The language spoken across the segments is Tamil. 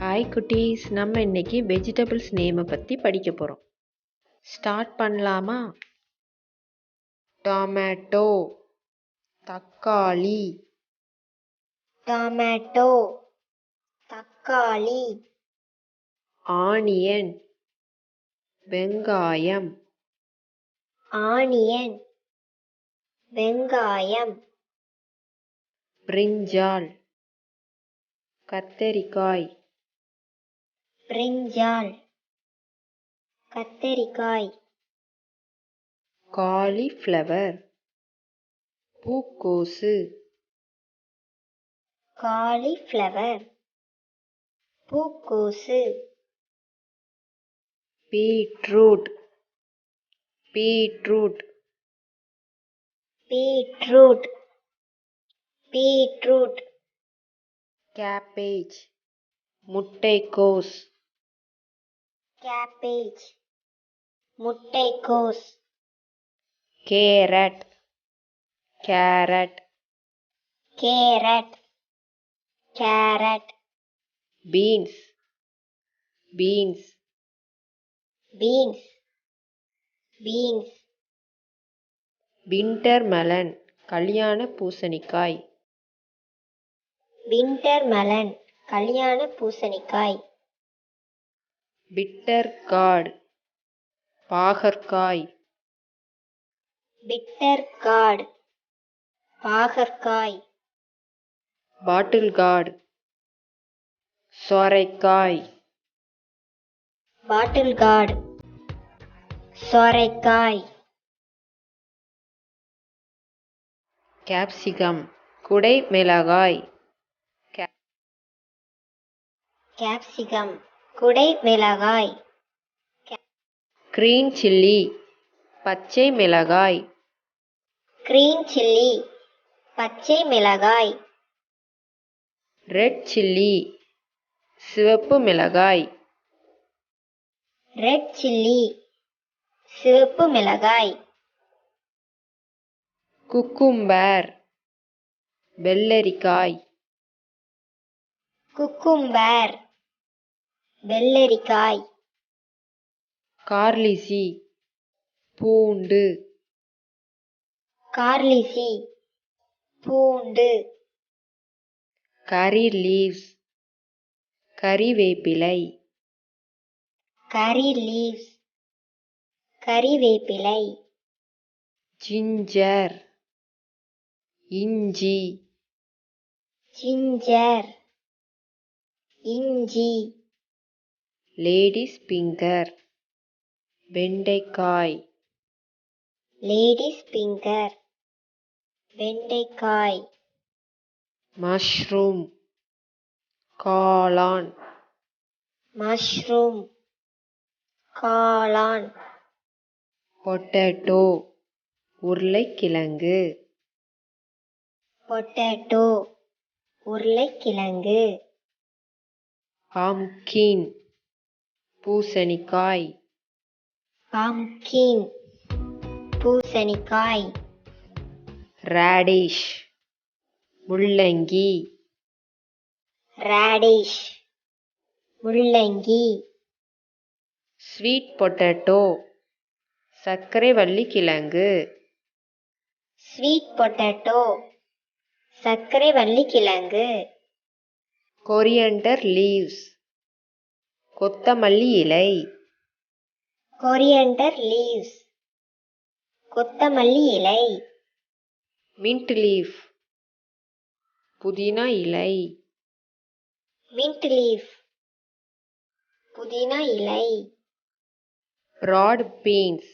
ஹாய் குட்டீஸ். நம்ம இன்னைக்கு வெஜிடபிள்ஸ் நேமை பற்றி படிக்க போகிறோம் ஸ்டார்ட் பண்ணலாமா? டொமேட்டோ தக்காளி. டொமேட்டோ தக்காளி. ஆனியன் வெங்காயம். ஆனியன் வெங்காயம். பிரிஞ்சால் கத்தரிக்காய். பிரிஞ்சால். கத்தரிக்காய். காலிஃப்ளவர். பூக்கோசு. Cauliflower. பூக்கோசு. Beetroot. Beetroot. Beetroot. Beetroot. Cabbage. முட்டைக்கோஸ். கேபேஜ் முட்டைக்கோஸ் carrot carrot carrot carrot beans beans beans beans. Winter melon கல்யாண பூசணிக்காய். வின்டர் மெலன் கல்யாண பூசணிக்காய். பிட்டர் கார்டு பாகற்காய் பிட்டர் கார்டு பாகற்காய் பாட்டில் கார்டு சொரைக்காய் பாட்டில் கார்டு சொரைக்காய் கேப்சிகம் குடை மிளகாய் கேப்சிகம் குடை மிளகாய். கிரீன் சில்லி பச்சை மிளகாய். கிரீன் சில்லி பச்சை மிளகாய். ரெட் சில்லி சிவப்பு மிளகாய். ரெட் சில்லி சிவப்பு மிளகாய். குக்கும்பர் வெள்ளரிக்காய். குக்கும்பர் வெள்ளரிக்காய். கார்லிசி. பூண்டு. கார்லிசி. பூண்டு. கறி லீவ்ஸ். கறிவேப்பிலை கறி லீவ்ஸ். கறிவேப்பிலை ஜிஞ்சர். இஞ்சி. ஜிஞ்சர். இஞ்சி. லேடிஸ் பிங்கர் வெண்டைக்காய். லேடிஸ் பிங்கர் வெண்டைக்காய். மஷ்ரூம் காளான். மஷ்ரூம் காளான். பொட்டேட்டோ உருளைக்கிழங்கு. பொட்டேட்டோ உருளைக்கிழங்கு. பாம்கின் பூசணிக்காய். பம்கின் பூசணிக்காய் ரேடிஷ் முள்ளங்கி. ரேடிஷ் முள்ளங்கி. ஸ்வீட் பொட்டேட்டோ சர்க்கரை வள்ளிக்கிழங்கு. ஸ்வீட் பொட்டேட்டோ சர்க்கரை வள்ளிக்கிழங்கு. கொரியண்டர் லீவ்ஸ் கொத்தமல்லி இலை. கொரியண்டர் லீவ்ஸ் கொத்தமல்லி இலை. மின்ட் லீஃப் புதினா இலை. மின்ட் லீஃப் புதினா இலை. பிராட் பீன்ஸ்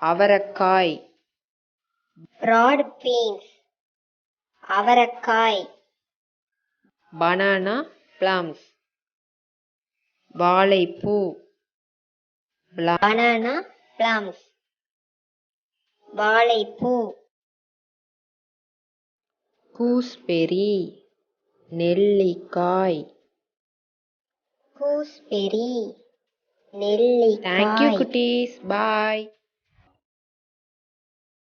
அவரக்காய். பிராட் பீன்ஸ் அவரக்காய். பனானா பிளம்ஸ் வாழைப்பூ. பனானா பிளம்ஸ் வாழைப்பூ. கூஸ்பெரி. நெல்லிக்காய். கூஸ்பெரி. நெல்லிக்காய். தேங்க்யூ குட்டீஸ். பாய்